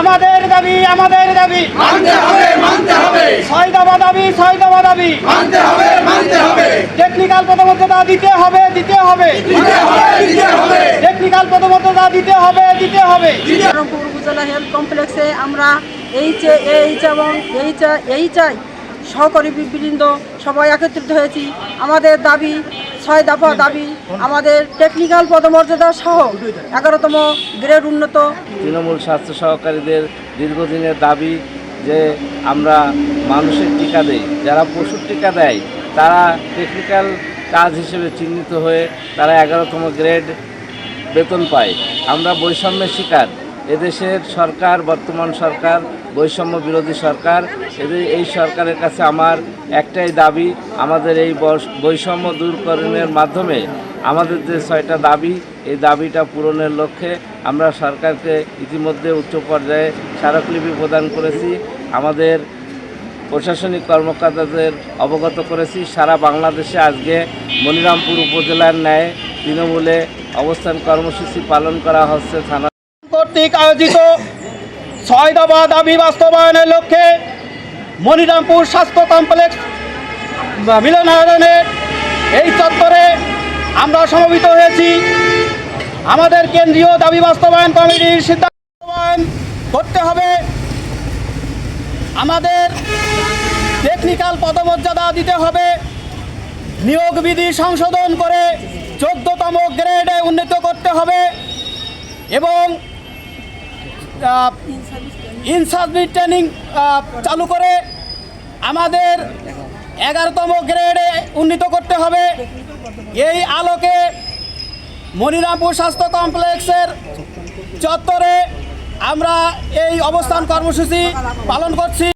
আমাদের দাবি আমাদের দাবি। মানতে হবে মানতে হবে। ছয় দফা দাবি ছয় দফা দাবি। মানতে হবে মানতে হবে। টেকনিক্যাল পদমর্যাদা দিতে হবে দিতে হবে। দিতে হবে দিতে হবে। টেকনিক্যাল পদমর্যাদা দিতে হবে দিতে হবে। রংপুর উপজেলা হেলথ কমপ্লেক্সে আমরা এইচ এইচ এবং এইচ এইচ আই সহকারী বৃন্দ সবাই একত্রিত হয়েছি। আমাদের দাবি ছয় দফা দাবি আমাদের টেকনিক্যাল পদমর্যাদা সহ এগারোতম গ্রেড উন্নত। তৃণমূল স্বাস্থ্য সহকারীদের দীর্ঘদিনের দাবি যে আমরা মানুষের টিকা দেই, যারা পশুর টিকা দেয়, তারা টেকনিক্যাল কাজ হিসেবে চিহ্নিত হয়ে তারা এগারোতম গ্রেড বেতন পায়। আমরা বৈষম্যের শিকার এদেশের সরকার, বর্তমান সরকার, বৈষম্য বিরোধী সরকার, এদের এই সরকারের কাছে আমার একটাই দাবি, আমাদের এই বৈষম্য দূরকরণের মাধ্যমে আমাদের যে ছয়টা দাবি, এই দাবিটা পূরণের লক্ষ্যে আমরা সরকারকে ইতিমধ্যে উচ্চ পর্যায়ে স্মারকলিপি প্রদান করেছি। আমাদের প্রশাসনিক কর্মকর্তাদের অবগত করেছি। সারা বাংলাদেশে আজকে মনিরামপুর উপজেলার ন্যায় তৃণমূলে অবস্থান কর্মসূচি পালন করা হচ্ছে থানা কর্তৃক আয়োজিত ছয় দাবি বাস্তবায়নের লক্ষ্যে মনিরামপুর স্বাস্থ্য কমপ্লেক্স বা মিলনায়তনের এই চত্বরে আমরা সমবেত হয়েছি। আমাদের কেন্দ্রীয় দাবি বাস্তবায়ন কমিটির সিদ্ধান্ত করতে হবে। আমাদের টেকনিক্যাল পদমর্যাদা দিতে হবে। নিয়োগ বিধি সংশোধন করে চোদ্দতম গ্রেডে উন্নীত করতে হবে এবং ইন সার্ভিস ট্রেনিং চালু করে আমাদের এগারোতম গ্রেডে উন্নীত করতে হবে। এই আলোকে মনিরামপুর স্বাস্থ্য কমপ্লেক্সের চত্বরে আমরা এই অবস্থান কর্মসূচি পালন করছি।